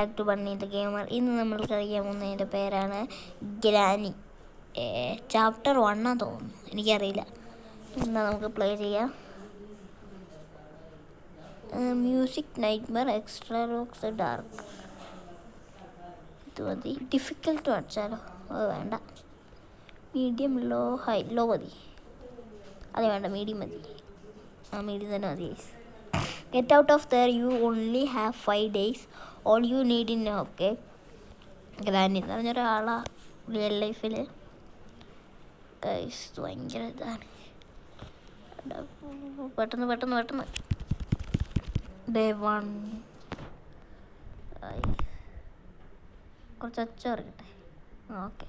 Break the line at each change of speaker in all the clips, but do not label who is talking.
Back to Bunny the gamer ഇന്ന് നമ്മൾ കളിക്കാൻ പോകുന്നതിന്റെ പേരാണ് ഗ്രാനി. ചാപ്റ്റർ വണ്ണാ തോന്നുന്നു. എനിക്കറിയില്ല. എന്നാൽ നമുക്ക് പ്ലേ ചെയ്യാം. Music night nightmare extra rocks dark ഇത് മതി. ഡിഫിക്കൽട്ട് അടിച്ചാലോ അത് വേണ്ട. മീഡിയം ലോ ഹൈ ലോ മതി. അത് വേണ്ട മീഡിയം മതി. ആ മീഡിയം തന്നെ മതി get out of there you only have five days all you need in okay granny എന്ന് പറഞ്ഞ ഒരാളാണ് റിയൽ ലൈഫിൽ ഭയങ്കര ഇതാണ്. പെട്ടെന്ന് പെട്ടെന്ന് പെട്ടെന്ന്. ഡേ വൺ കുറച്ച് ഒച്ച പറയട്ടെ ഓക്കെ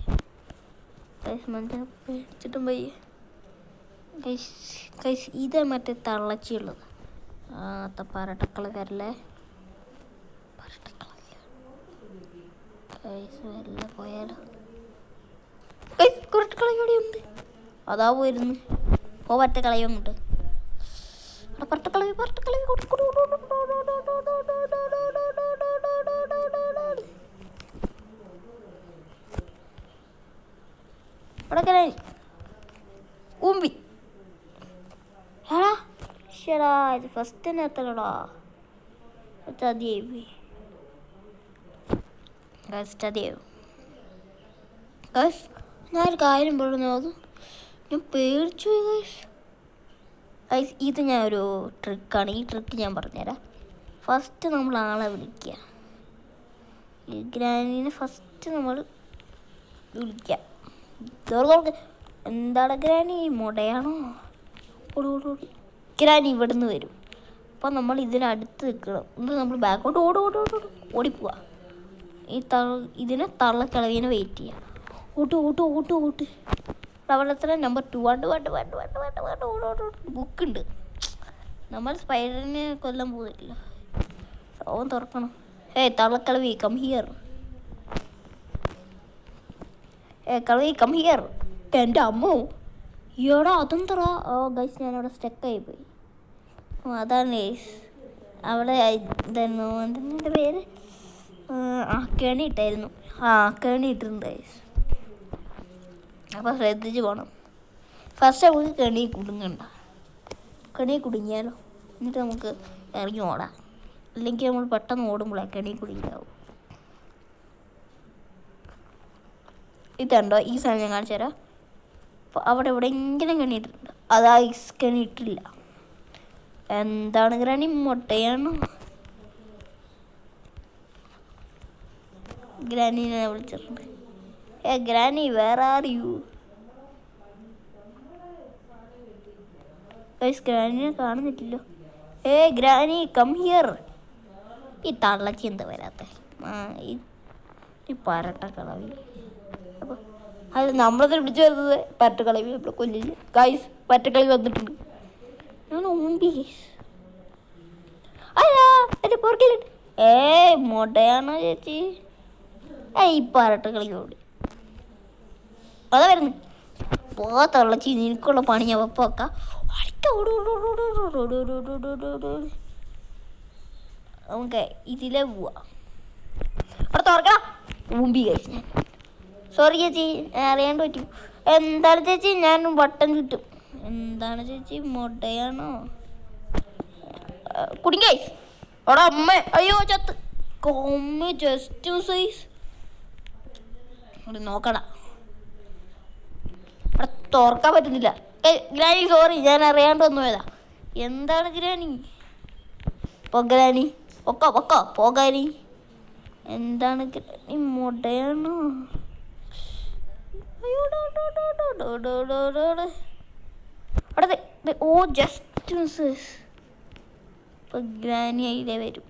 പേടിച്ചിട്ടും പോയി. കൈസ് കൈസ് ഇത് മറ്റേ തള്ളച്ചിയുള്ളത്. ആ പരട്ടക്കള അതാ പോയിരുന്നു ഓ പറ്റ കളയുണ്ട് പറ്റ ഊമ്പി ഫസ്റ്റ് തന്നെ എത്തലടാ ചതിയേവി ചതിയാവും ഗൈസ് ഞാനൊരു കാര്യം പറഞ്ഞു അത് ഞാൻ പേടിച്ചു ഗൈസ് ഇത് ഞാൻ ഒരു ട്രിക്കാണ് ഈ ട്രിക്ക് ഞാൻ പറഞ്ഞുതരാം ഫസ്റ്റ് നമ്മൾ ആളെ വിളിക്കുക ഈ ഗ്രാനിനെ ഫസ്റ്റ് നമ്മൾ വിളിക്കുക. എന്താണ് ഗ്രാനി മുടയാണോ ഓടി ഓടി ഓടി ഗ്രാനി ഇവിടുന്ന് വരും അപ്പം നമ്മൾ ഇതിനടുത്ത് നിൽക്കണം എന്നിട്ട് നമ്മൾ ബാക്കോട്ട് ഓടി ഓടി ഓടി ഓടി ഓടിപ്പോവാ ഈ തൾ ഇതിനെ തള്ളക്കിളവിനെ വെയിറ്റ് ചെയ്യാം. ഓട്ട് ഓട്ട് ഓട്ട് ഓട്ട്. എത്ര നമ്പർ ടു വണ്ട് വണ്ട് വണ്ട് വണ്ട് വണ്ട് വണ്ട് ബുക്ക് ഉണ്ട്. നമ്മൾ സ്പൈഡറിനെ കൊല്ലാൻ പോകുന്നില്ല ഓൻ തുറക്കണം. ഏ തള്ളക്കിളവി കം ഹിയർ ഏ കളവി കം ഹിയർ എന്റെ അമ്മോ. ഇയോടാ അതും തറ. ഓ ഗൈസ് ഞാനവിടെ സ്റ്റക്കായി പോയി. അതാണ് അവിടെ ഇതായിരുന്നു എന്തെന്നെ പേര്? ആ കെണി ഇട്ടായിരുന്നു. ആ കെണി ഇട്ടിട്ടുണ്ട് അപ്പോൾ ശ്രദ്ധിച്ച് പോകണം ഫസ്റ്റ് നമുക്ക് കെണി കുടുങ്ങണ്ട. കെണി കുടുങ്ങിയാലോ? എന്നിട്ട് നമുക്ക് ഇറങ്ങി ഓടാം. അല്ലെങ്കിൽ നമ്മൾ പെട്ടെന്ന് ഓടുമ്പോഴേ കെണി കുടുങ്ങിയാവും. ഇതുണ്ടോ ഈ സാധനം ഞാൻ കാണിച്ചു തരാം. അപ്പോൾ അവിടെ എവിടെയെങ്കിലും കെണിയിട്ടുണ്ട് അത് ആ ഇസ് കെണിയിട്ടില്ല എന്താണ് ഗ്രാനി മുട്ടയാണോ? ഗ്രാനിനെ വിളിച്ചിട്ടുണ്ട്. ഏ ഗ്രാനി വേർ ആർ യു ഗ്രാനിനെ കാണുന്നില്ലല്ലോ. ഏ ഗ്രാനി കം ഹിയർ ഈ തള്ളച്ചി എന്താ വരാത്ത? ഈ പരട്ട കളവി അത് നമ്മളത് പിടിച്ചു വരുന്നത് പരട്ട കളവി നമ്മൾ കൊല്ലില്ല ഗൈസ് പരട്ടക്കളവി വന്നിട്ടുണ്ട്. ഞാൻ ഓമ്പി അല്ല എന്റെ പുറകിലുണ്ട്. ഏ മൊട്ടയാണോ ചേച്ചി? ഈ പരട്ടക്കളി ഓടി അതാ വരുന്നു പോ ചീനി നിനക്കുള്ള പണി ഞാൻ വെപ്പം നമുക്ക് ഇതിലെ പോവാ അവിടെ തുറക്കണം ഊമ്പി കഴിച്ചു ഞാൻ സോറി ചേച്ചി അറിയാണ്ട് പറ്റും എന്താണ് ചേച്ചി ഞാൻ വട്ടം ചുറ്റും എന്താണ് ചേച്ചി മുട്ടയാണോ കുടിങ്ങ അവിടെ അമ്മ അയ്യോ ചത്ത് കൊമ്മ ജസ്റ്റ് സൈസ് ഇവിടെ നോക്കടാ. അവിടെ തുറക്കാൻ പറ്റുന്നില്ല. ഏ ഗ്രാനി സോറി ഞാൻ അറിയാണ്ട് വന്നു പോയതാ. എന്താണ് ഗ്രാനി? പൊഗ്രാനി ഒക്കോ ഒക്കോ പോകാനി എന്താണ് ഗ്രാനി മുടയാണോ? ഓ ജസ്റ്റ് ഗ്രാനി പൊഗ്രാനി വരും.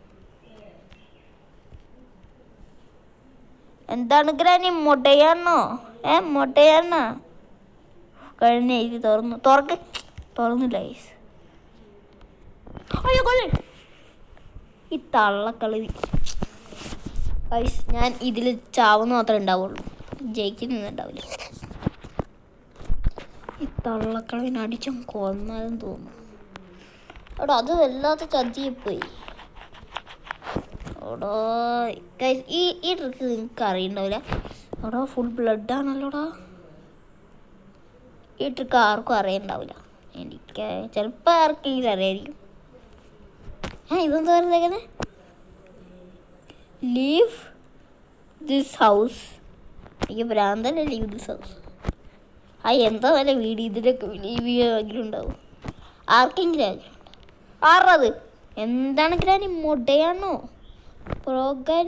എന്താണ് ഗ്രാനി? മുടയാണോ ഏ മുടയാണോ കഴിഞ്ഞ എഴുതി തുറന്നു. തുറക്ക്. തുറന്നില്ല ഐസ് ഈ തള്ളക്കളി. ഐസ് ഞാൻ ഇതിൽ ചാവുന്ന മാത്രമേ ഉണ്ടാവുള്ളൂ. ജയിക്കുന്നുണ്ടാവില്ല ഈ തള്ളക്കളവിനടിച്ചും കൊന്നാലും തോന്നുന്നു അവിടെ അത് വല്ലാത്ത ചതിയെ പോയി. ഓടോ ഈ ഈ ട്രിക്ക് നിങ്ങൾക്ക് അറിയണ്ടാവില്ല ഓടോ ഫുൾ ബ്ലഡ് ആണല്ലോടാ. ഈ ട്രിക്ക് ആർക്കും അറിയണ്ടാവില്ല എനിക്ക് ചിലപ്പോൾ ആർക്കെങ്കിലും അറിയായിരിക്കും. ആ ഇതെന്താ ലീവ് ദിസ് ഹൗസ് എനിക്ക് ഭ്രാന്തല്ല ലീവ് ദിസ് ഹൗസ് ആ എന്താ വല്ല വീട് ഇതിലൊക്കെ ലീവ് ചെയ്യാമെങ്കിലും ഉണ്ടാവും ആർക്കെങ്കിലും ആറത് എന്താണ് ഗ്രാനി മൊടയാണോ?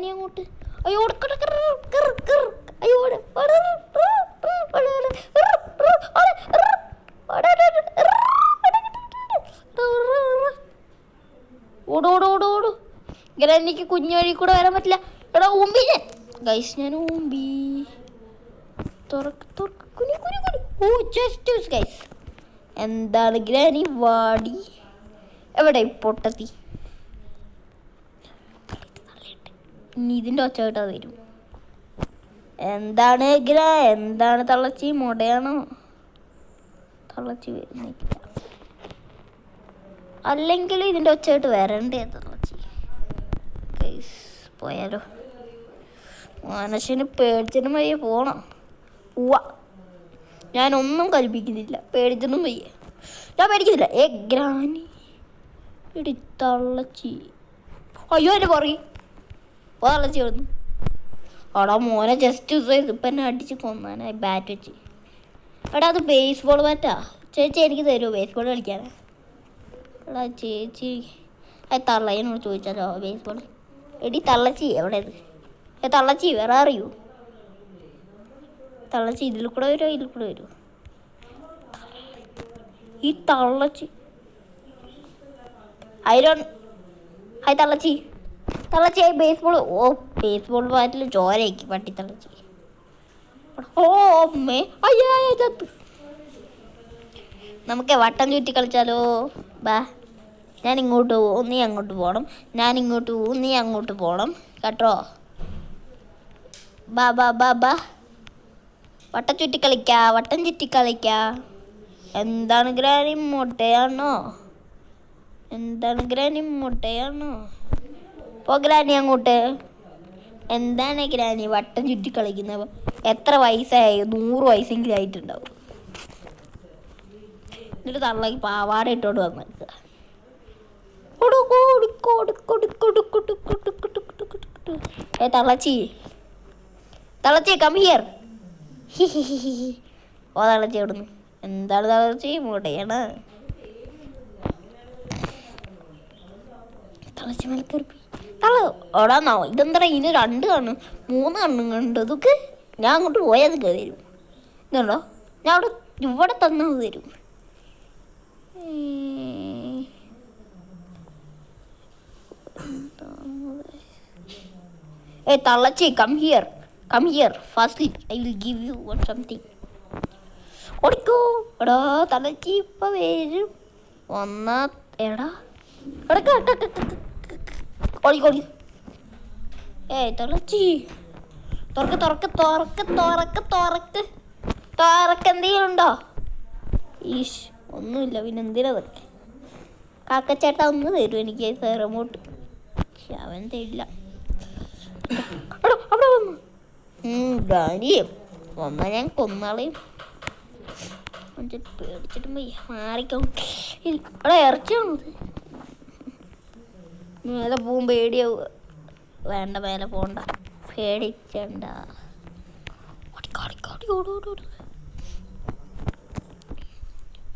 അങ്ങോട്ട് അയ്യോ ഓടോടോടോടോ ഇങ്ങനെ എനിക്ക് കുഞ്ഞു വഴി കൂടെ വരാൻ പറ്റില്ല എടാ ഊമ്പി ഗൈസ് ഞാൻ ഊമ്പി കുനി കുനി കുനി ഓ എന്താണ് ഗ്രാനി വാടി എവിടെ പൊട്ടത്തി ഇതിന്റെ ഒച്ച കേട്ടാ വരും. എന്താണ് ഗ്ര എന്താണ് തള്ളച്ചി? മുടയാണോ? തള്ളച്ചി വരുന്നില്ല അല്ലെങ്കിൽ ഇതിന്റെ കേട്ട് വരണ്ടേ തള്ളച്ചി? കേസ് പോയാലോ? മനുഷ്യന് പേടിച്ചിട്ടും വയ്യ പോണം. ഉവ്വ. ഞാനൊന്നും കൽപ്പിക്കുന്നില്ല. പേടിച്ചിട്ടും വയ്യ. ഞാൻ പേടിക്കുന്നില്ല. ഏ ഗ്രാനി. ഇടി തള്ളച്ചി. അയ്യോ എന്നെ പറയും വന്നു അവിടെ മോനെ ജസ്റ്റ് ഇപ്പം എന്നെ അടിച്ച് കൊന്നാനായി ബാറ്റ് വെച്ച്. എടാ അത് ബേസ്ബോൾ ബാറ്റാ ചേച്ചി എനിക്ക് തരുമോ ബേസ്ബോൾ കളിക്കാനാ എടാ ചേച്ചി. അത് തള്ളയനോട് ചോദിച്ചാലോ ബേസ്ബോൾ എടി തള്ളച്ചി എവിടെയത് ഏ തള്ളച്ചി വേറെ അറിയൂ? തള്ളച്ചി ഇതിൽ കൂടെ വരുമോ ഇതിൽ കൂടെ വരുമോ ഈ തള്ളച്ചി. ഐരോൺ ഹായ് തള്ളച്ചി. തള്ളച്ചി ഹായ് ബേസ്ബോൾ ഓ ബേസ്ബോൾ ബാറ്റിൽ ചോരയ്ക്ക് പട്ടി തളച്ചി. ഓ അമ്മേ ചത്തു നമുക്ക് വട്ടം ചുറ്റി കളിച്ചാലോ? ബാ ഞാൻ ഇങ്ങോട്ട് പോവും നീ അങ്ങോട്ട് പോകണം ഞാൻ ഇങ്ങോട്ട് പോവും നീ അങ്ങോട്ട് പോകണം കേട്ടോ? ബാ ബാ ബാ ബാ. വട്ടം ചുറ്റി കളിക്കാ വട്ടം ചുറ്റി കളിക്കാ. എന്താണ് ഗ്രാനി മുട്ടയാണോ? എന്താണ് ഗ്രാനി മുട്ടയാണോ? പോ ഗ്രാനി അങ്ങോട്ട് എന്താണ് ഗ്രാനി വട്ടം ചുറ്റി കളിക്കുന്നത് എത്ര വയസ്സായി നൂറ് വയസ്സെങ്കിലും ആയിട്ടുണ്ടാവും എന്നിട്ട് തള്ളക്ക് പാവാട ഇട്ടോണ്ട് വന്നേക്കുക ഏ തളച്ചി തള്ളച്ചി കം ഓ തളച്ചി അവിടുന്ന് എന്താണ് തളച്ചി മുടയാണ് തളച്ചി മലക്കറുപ്പി തള്ള നോ ഇതെന്താ ഇതിന് രണ്ട് കണ്ണ് മൂന്ന് കണ്ണും കണ്ട് ഇതൊക്കെ ഞാൻ അങ്ങോട്ട് പോയത് തരും ഇതുണ്ടോ? ഞാൻ അവിടെ ഇവിടെ തന്നത് തരും. ഏ തള്ളച്ചി come here come here fast I will give you one something ഓടിക്കോ. എടാ തള്ളച്ചി ഇപ്പം വരും. വന്നാ എടാ. എടാ ഓടിക്കോടി ഏ തുറച്ചി തുറക്ക് തുറക്ക് തുറക്ക് തുറക്ക് തുറക്ക് തുറക്ക് എന്തെങ്കിലും ഉണ്ടോ ഈശ് ഒന്നുമില്ല പിന്നെ എന്തിനാ അതൊക്കെ? കാക്കച്ചേട്ട ഒന്ന് തരും എനിക്ക് റിമോട്ട് അവൻ തരില്ല. അവിടെ വന്നു. ഡാനിയും വന്ന ഞാൻ കൊന്നാളെയും പേടിച്ചിട്ടും വയ്യ. മാറിക്കോ. എടാ ഇറച്ചിയാണത് മേലെ പോകും പേടിയാവുക വേണ്ട മേലെ പോണ്ട. പേടിക്കണ്ട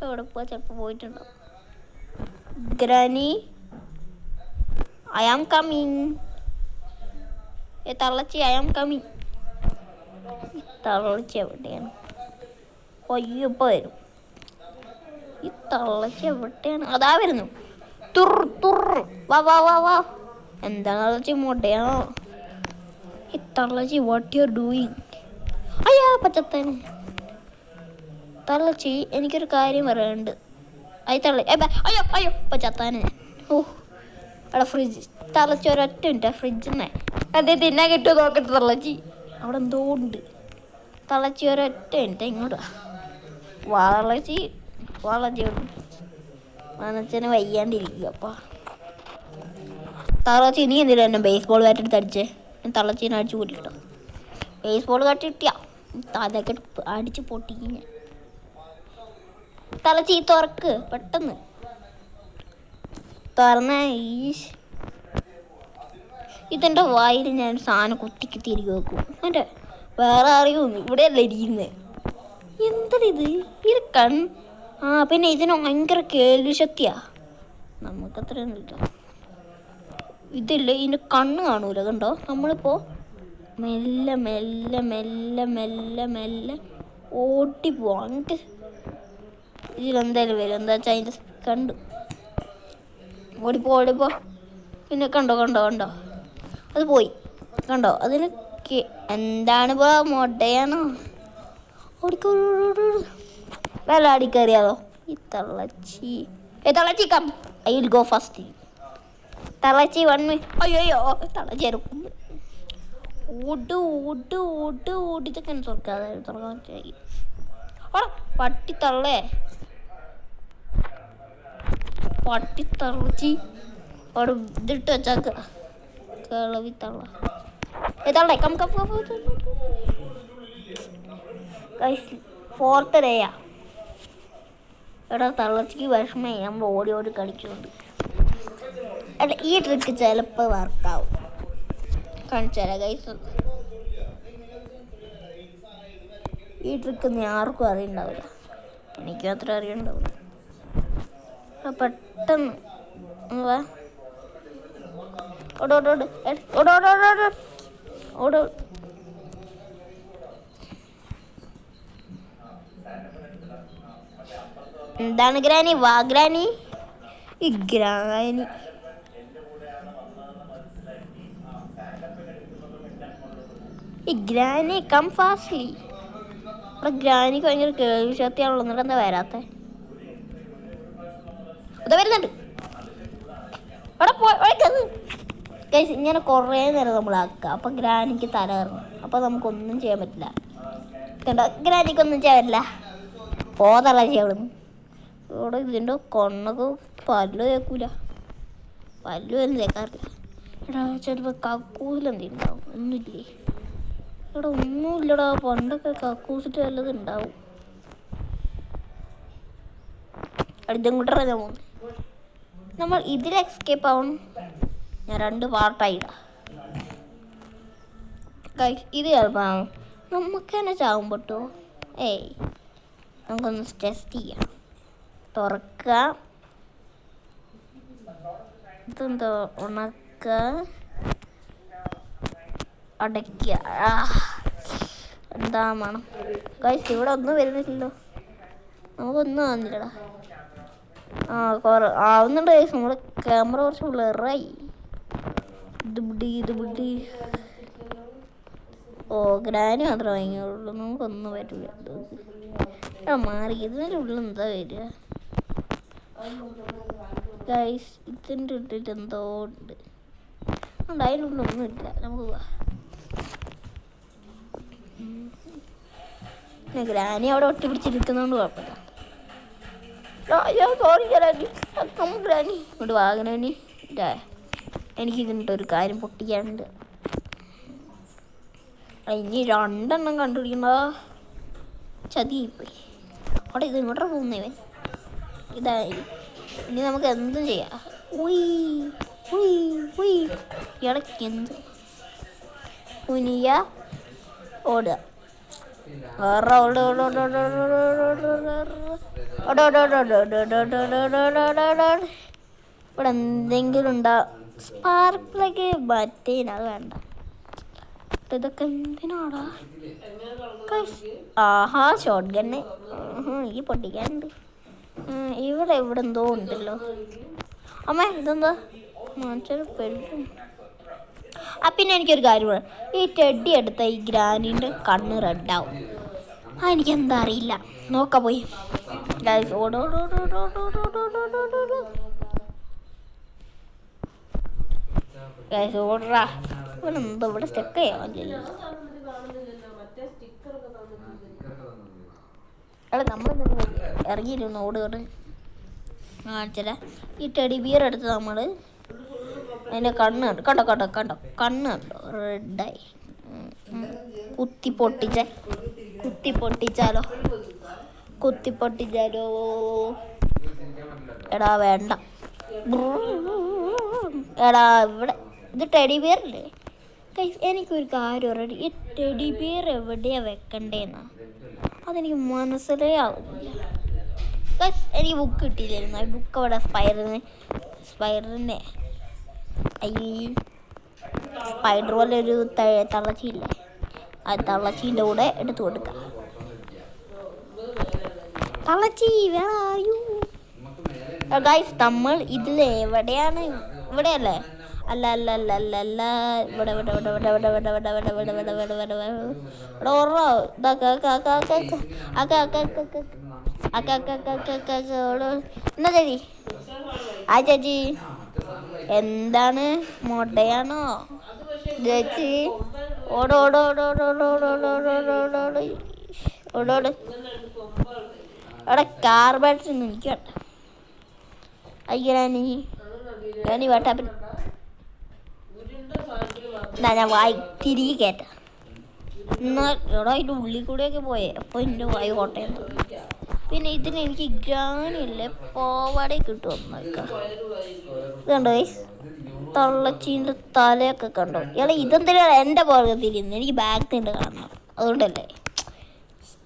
എവിടെ പോവാ? ചിലപ്പോ പോയിട്ടുണ്ടോ? ഗ്രാനി ഐ ആം കമ്മിങ് ഏ തള്ളച്ചി ഐ ആം കമ്മിങ് തള്ളച്ചി എവിടെയാണ്? അയ്യോ വരും. ഈ തള്ളച്ചി എവിടെയാണ്? അതാ വരുന്നു. തുർ തുർ. വാ വാ വാ വാ. എന്താണ് തള്ളച്ചി മുട്ടയാണോ തള്ളച്ചി വാട്ട് യു ഡൂയിങ് അയ്യാ പച്ചത്തേന്. തള്ളച്ചി എനിക്കൊരു കാര്യം പറയാനുണ്ട്. അയ്യ തള്ളി അയ്യോ അയ്യോ പച്ചത്താന്. ഓ അവിടെ ഫ്രിഡ്ജ് തള്ളച്ചി ഒരൊറ്റ മിനിറ്റ് ഫ്രിഡ്ജിന്നെ അതേ തിന്നാൻ കിട്ടുമോ നോക്കട്ടെ തള്ളച്ചി അവിടെ എന്തോ ഉണ്ട്. തള്ളച്ചി ഒരൊറ്റ മിനിറ്റ് ഇങ്ങോട്ട് വളച്ചി വാ മനസ്സിന് വയ്യാണ്ടിരിക്കുക അപ്പ. തള്ളച്ചി നീ എന്തിനാ എന്നെ ബേസ്ബോൾ ബാറ്റ് എടുത്ത് അടിച്ചേ? ഞാൻ തള്ളച്ചീനെ അടിച്ചു ബേസ് ബേസ്ബോൾ കാറ്റ് കിട്ടിയാ. അതൊക്കെ അടിച്ച് പൊട്ടിക്കും ഞാൻ. തള്ളച്ചി തുറക്ക് പെട്ടെന്ന്. തുറന്ന ഈ ഇതെന്റെ വായിൽ ഞാൻ സാധനം കുത്തിക്ക് തിരികെ വെക്കും എന്റെ വേറെ അറിയുമെന്ന് ഇവിടെയല്ല ഇരിക്കുന്നത് എന്തത് ഇത് കൺ ആ പിന്നെ ഇതിന് ഭയങ്കര കേൾവി ശക്തിയാ നമുക്കത്രയൊന്നുമില്ല ഇതില്ല ഇതിന്റെ കണ്ണ് കാണൂല കണ്ടോ? നമ്മളിപ്പോൾ മെല്ലെ മെല്ലെ മെല്ലെ മെല്ലെ മെല്ലെ ഓട്ടി പോവാം. എന്നിട്ട് ഇതിലെന്തായാലും വരും. എന്താ വെച്ചാൽ അതിന്റെ കണ്ടു ഓടിപ്പോ ഓടിപ്പോ. പിന്നെ കണ്ടോ കണ്ടോ കണ്ടോ? അത് പോയി. കണ്ടോ? അതിന് എന്താണ് ഇപ്പോ മൊട്ടയാണോ ഓടിക്കോ. വെള്ളം കയറിയാലോ ഈ തള്ളച്ചി. ഏ തള്ളച്ചി come I will go first തള്ളച്ചി one അയ്യോ തള്ളച്ചി എടുക്കും ഓട് ഓട് ഓട് ഓടിച്ചൊക്കെ തുറക്കാതെ തുറക്കാൻ പട്ടി തള്ളേ. പട്ടി തള്ളച്ചി. അവിടെ ഇതിട്ട് വെച്ചാക്ക. കിളവി തള്ള. ഏ തള്ളേ കം കം കം ഫോർത്ത് ഡേയാ എടാ തള്ളച്ചിക്ക് വിഷമേ നമ്മൾ ഓടി ഓടി കളിക്കുന്നുണ്ട്. അല്ല ഈ ട്രിക്ക് ചിലപ്പോൾ വർക്കാവും കാണിച്ചാലേ ഗൈസ് ഈ ട്രിക്ക് നീ ആർക്കും അറിയണ്ടാവില്ല. എനിക്ക് അത്ര അറിയണ്ടാവില്ല. പെട്ടെന്ന്. ഒന്ന് വാ ഓടോ ഓടോ ഓട് ഓടോ ഓടോ ഓടോ ഓടോ എന്താണ് ഗ്രാനി? വാ ഗ്രാനി. ഈ ഗ്രാനി. ഈ ഗ്രാനി കം ഫാസ്റ്റ്ലി അവിടെ ഗ്രാനിക്ക് ഭയങ്കര കേൾവി ശക്തിയാണല്ലോ. എന്നിട്ട് എന്താ വരാത്ത? അത് വരുന്നുണ്ട്. അവിടെ പോയി ഗൈസ് ഇങ്ങനെ കുറേ നേരം നമ്മൾ ആക്കുക. അപ്പം ഗ്രാനിക്ക് തല കറങ്ങും. അപ്പം നമുക്കൊന്നും ചെയ്യാൻ പറ്റില്ല. കണ്ടോ? ഗ്രാനിക്കൊന്നും ചെയ്യാൻ പറ്റില്ല. പോതല്ല ചെയ്യണം ഇവിടെ ഇതിന്റെ കൊണ്ണൊക്കെ പല്ല് കേൾക്കൂല പല്ലു ഒന്നും കേൾക്കാറില്ല എടാ ചിലപ്പോൾ കക്കൂസിലെന്തുണ്ടാവും ഒന്നുമില്ലേ? എടാ ഒന്നുമില്ലടാ. പണ്ടൊക്കെ കക്കൂസിട്ട് വല്ലതും ഉണ്ടാവും. അടുത്തും കൂട്ടറ പോകുന്നു. നമ്മൾ ഇതിൽ എസ്കേപ്പ് ആവണം ഞാൻ രണ്ട് പാർട്ടായിടാം. ഇത് ചിലപ്പോൾ നമുക്ക് തന്നെ ചാവും പൊട്ടോ. ഏയ് നമുക്കൊന്ന് ടെസ്റ്റ് ചെയ്യാം. തുറക്കുക. ഇതെന്തോ ഉണക്ക. അടയ്ക്കുക. എന്താ മണം. ഗൈസ് ഇവിടെ ഒന്നും വരുന്നില്ലല്ലോ. നമുക്കൊന്നും വന്നില്ലടാ ആ കുറ ആവുന്നുണ്ട് ഗൈസ് നമ്മുടെ ക്യാമറ കുറച്ച് ബ്ലറായി ഇത് പിടി ഓ ഗ്രാനി മാത്രമേ വാങ്ങിയുള്ളൂ നമുക്കൊന്നും പറ്റില്ല മാറി. ഇതിന്റെ ഉള്ളിൽ എന്താ വരിക? ഗൈസ് ഇതിന്റെ ഉള്ളിൽ എന്തോ ഉണ്ട്. ഉണ്ട് അതിന്റെ ഒന്നുമില്ല നമുക്ക് പോവാം. ഗ്രാനി അവിടെ ഒട്ടി പിടിച്ചിരിക്കുന്നതുകൊണ്ട് കുഴപ്പമില്ല സോറി ഗ്രാനി. നമ്മൾ ഗ്രാനി. ഇങ്ങോട്ട് വാ ഗ്രാനി. ഇതാ എനിക്ക് ഇതിന്റെ ഒരു കാര്യം പൊട്ടിക്കാനുണ്ട്. ഇനി രണ്ടെണ്ണം കണ്ടുപിടിക്കണ്ട ചതിയിപ്പോയി അവിടെ ഇത് ഇങ്ങോട്ടാണ് പോകുന്നവൻ ഇതായി ഇനി നമുക്ക് എന്തും ചെയ്യാം ഉയ് ഉയ് ഉയ് ഇടയ്ക്ക് എന്ത് കുനിയ ഓടുക ഇവിടെ എന്തെങ്കിലും ഉണ്ടാ സ്പാർക്കിലൊക്കെ ബറ്റീന വേണ്ട ഇതൊക്കെ എന്തിനാടാ ആഹാ ഷോട്ട് ഗണ്ണ് ഈ പൊട്ടിക്കാനുണ്ട് ഇവിടെ ഇവിടെ എന്തോ ഉണ്ടല്ലോ. അമ്മ ഇതെന്താ? മനുഷ്യന് പെരും ആ പിന്നെ എനിക്കൊരു കാര്യം പറയാം ഈ ടെഡി എടുത്ത ഈ ഗ്രാനിന്റെ കണ്ണ് റെഡാവും. എനിക്ക് എന്താ അറിയില്ല. നോക്ക പോയി. ഇവിടെ സ്റ്റെക്ക് ചെയ്യാമല്ലോ നമ്മൾ ഇറങ്ങിയിരുന്നു ഓടുകയാണ് കാണിച്ചല്ല ഈ ടെഡി ബിയർ എടുത്ത് നമ്മൾ അതിന്റെ കണ്ണ് കണ്ടോ? കണ്ടോ കണ്ടോ കണ്ടോ? കണ്ണ് കണ്ടോ? റെഡായി കുത്തി പൊട്ടിച്ച. കുത്തി പൊട്ടിച്ചാലോ? കുത്തി പൊട്ടിച്ചാലോ? എടാ വേണ്ട. എടാ ഇവിടെ. ഇത് ടെഡി ബിയർ അല്ലേ? എനിക്കൊരു കാര്യം റെഡി ഈ ടെഡി ബിയർ എവിടെയാണ് വെക്കണ്ടേന്നാ? അതെനിക്ക് മനസ്സിലേ ആവുന്നില്ല. എനിക്ക് ബുക്ക് കിട്ടിയില്ലായിരുന്നു ആ ബുക്ക് അവിടെ സ്പൈറിന് സ്പൈറിനെ ഈ സ്പൈഡർ പോലെ ഒരു ത- തള്ളച്ചിയില്ലേ ആ തള്ളച്ചീന്റെ കൂടെ എടുത്തു കൊടുക്കാം ഗൈസ് നമ്മൾ ഇതിൽ എവിടെയാണ് ഇവിടെയല്ലേ അല്ല അല്ല അല്ല അല്ല അല്ല ഇവിടെ ഇവിടെ ഇവിടെ ഇവിടെ ഇവിടെ ഇവിടെ ഇവിടെ ഇവിടെ ഇവിടെ ഇവിടെ ഇവിടെ ഇവിടെ ഇവിടെ ഇവിടെ ഇവിടെ ഇവിടെ ഇവിടെ ആക്ക ആക്ക ആക്ക ആക്ക ആക്ക ആക്ക ഓട് എന്നാ ചേച്ചി ആ ചേച്ചി എന്താണ് മുട്ടയാണോ ചേച്ചി ഓട് ഓട് ഓട് ഓട് ഓട് ഓട് ഓട് ഓട് ഓട് ഓട് ഓട് ഓട് ഓട് അവിടെ കാർബേറ്റ്സ് എനിക്ക് വേണ്ട ഞാനീ വേട്ടാപ്പൻ എന്നാ ഞാൻ വായി തിരികെ കയറ്റ എന്നാ എടാ അതിന്റെ ഉള്ളിൽ കൂടെയൊക്കെ പോയേ അപ്പോൾ എന്റെ വായി കോട്ടയം പിന്നെ ഇതിന് എനിക്ക് ഗ്രാനില്ല പോവാടെ കിട്ടുമെന്നൊക്കെ ഇത് കണ്ടോ? തള്ളച്ചീന്റെ തലയൊക്കെ കണ്ടോ? ഇയാളെ ഇതെന്തിനാണ് എന്റെ പുറകെ തിരിയുന്നത് എനിക്ക് ബാഗ് ഉണ്ട് കാണണം. അതുകൊണ്ടല്ലേ.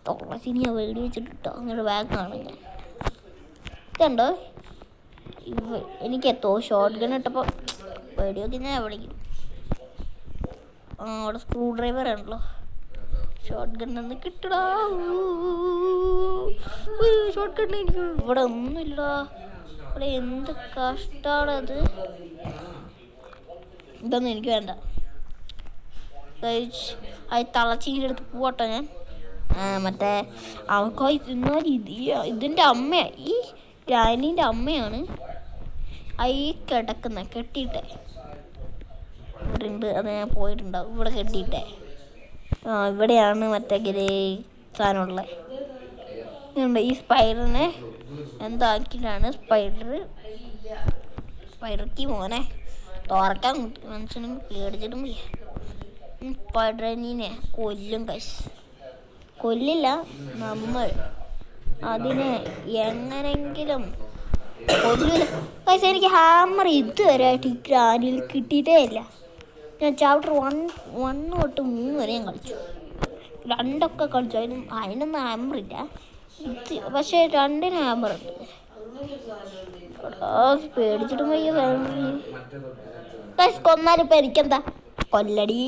തള്ളച്ചീനി ഞാൻ വേടി വെച്ചിട്ടിട്ടോ? അങ്ങനെ ബാഗ് കാണും ഞാൻ ഇതുണ്ടോ ഇവ എനിക്ക് എത്തോ ഷോർട്ട് ഗൺ ഇട്ടപ്പോൾ വേടിയൊക്കെ ഞാൻ വിളിക്കും അവിടെ സ്ക്രൂ ഡ്രൈവർ ഉണ്ടല്ലോ. ഷോർട്ട് ഒന്ന് കിട്ടടാ. ഷോർട്ട് കട്ട് എനിക്ക് ഇവിടെ ഒന്നുമില്ല ഇവിടെ എന്ത് കഷ്ടമാണത് ഇതൊന്നും എനിക്ക് വേണ്ട. അത് തളച്ചീരെടുത്ത് അടുത്ത് ഞാൻ. മറ്റേ ഇത് ഈ- ഇതിന്റെ അമ്മ ഈ ഗ്രാനീന്റെ അമ്മയാണ് ഈ കിടക്കുന്ന. കെട്ടിയിട്ടെ. ഇവിടെ ഉണ്ട്. അത് ഞാൻ പോയിട്ടുണ്ടാവും. ഇവിടെ കെട്ടിയിട്ടെ. ഇവിടെയാണ് മറ്റേ ഗിരേ സാധനമുള്ളത് ഇതുണ്ട് ഈ സ്പൈഡറിനെ എന്താക്കിയിട്ടാണ് സ്പൈഡർ? സ്പൈഡർക്ക് മോനെ തുറക്കാൻ മനുഷ്യനും പേടിച്ചിട്ടും സ്പൈഡറിനെ കൊല്ലും കശ് കൊല്ലില്ല നമ്മൾ അതിനെ എങ്ങനെങ്കിലും കൊല്ലില്ല പക്ഷെ എനിക്ക് ഹാമർ ഇതുവരെ ആയിട്ട് ഗ്രാനിൽ കിട്ടിയിട്ടേ ഇല്ല. ഞാൻ ചാപ്റ്റർ വൺ വൺ തൊട്ട് മൂന്ന് വരെ ഞാൻ കളിച്ചു. രണ്ടൊക്കെ കളിച്ചു. അതിന് അതിനൊന്നും ഇത് പക്ഷേ രണ്ടിന് പോയി പേടിച്ചിട്ടും വയ്യ ഗൈസ് കൊന്നാലിപ്പോ എനിക്കെന്താ കൊല്ലടി.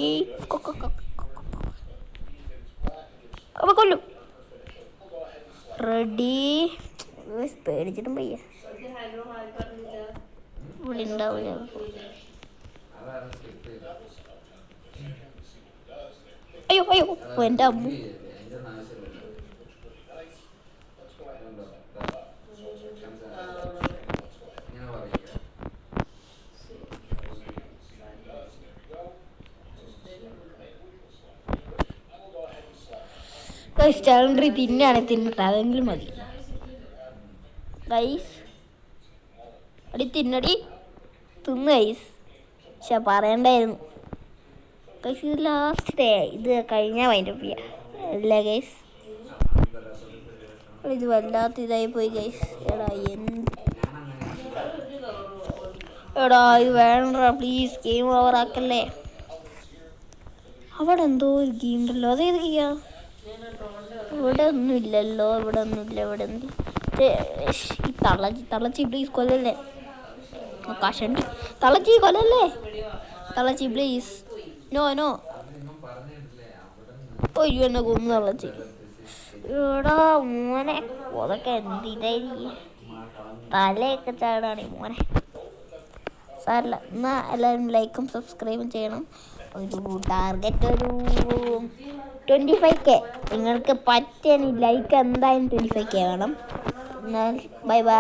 അപ്പൊ കൊല്ലും. റെഡി പേടിച്ചിട്ടും പയ്യ ഇവിടെ ഉണ്ടാവില്ല അയ്യോ അയ്യോ എന്റെ അമ്മ. ഗൈസ് ചാലണ്ടറി തിന്നാണ് തിന്നിട്ട്. അതെങ്കിലും മതി. ഗൈസ് അടി തിന്നടി. തിന്ന് ഗൈസ് പക്ഷെ പറയണ്ടായിരുന്നു. ഗൈസ് ഇത് ലാസ്റ്റ് ഡേ ഇത് കഴിഞ്ഞാൽ വൈൻഡ് അപ്പ് ചെയ്യാം. അല്ല ഗൈസ് ഇത് വല്ലാത്ത ഇതായി പോയി ഗൈസ് എടാ എടാ ഇത് വേണ്ട പ്ലീസ് ഗെയിം ഓവർ ആക്കല്ലേ. അവിടെ എന്തോ ഒരു ഗെയിം ഉണ്ടല്ലോ. അതേത് ഗെയിമാ ഇവിടെ ഒന്നും ഇല്ലല്ലോ. ഇവിടെ ഒന്നും ഇല്ല. ഇവിടെ ഒന്നും ഈ തളച്ചി തളച്ചി പ്ലീസ് കൊല്ലല്ലേ. കഷണ്ടി തളച്ചി കൊല്ലല്ലേ. തളച്ചി പ്ലീസ് നോ നോ അയ്യോ എന്നെ കൊന്നു തളച്ചി എടാ മോനെ. അതൊക്കെ എന്തിനായിരിക്കും തലയൊക്കെ ചാടാണ് മോനെ. സാറില്ല എന്നാ എല്ലാവരും ലൈക്കും സബ്സ്ക്രൈബും ചെയ്യണം. ഒരു ടാർഗറ്റ് ഒരു ട്വന്റി ഫൈവ് കെ നിങ്ങൾക്ക് പറ്റിയ ലൈക്ക് എന്തായാലും ട്വന്റി ഫൈവ് കെ വേണം. എന്നാൽ ബൈ ബൈ.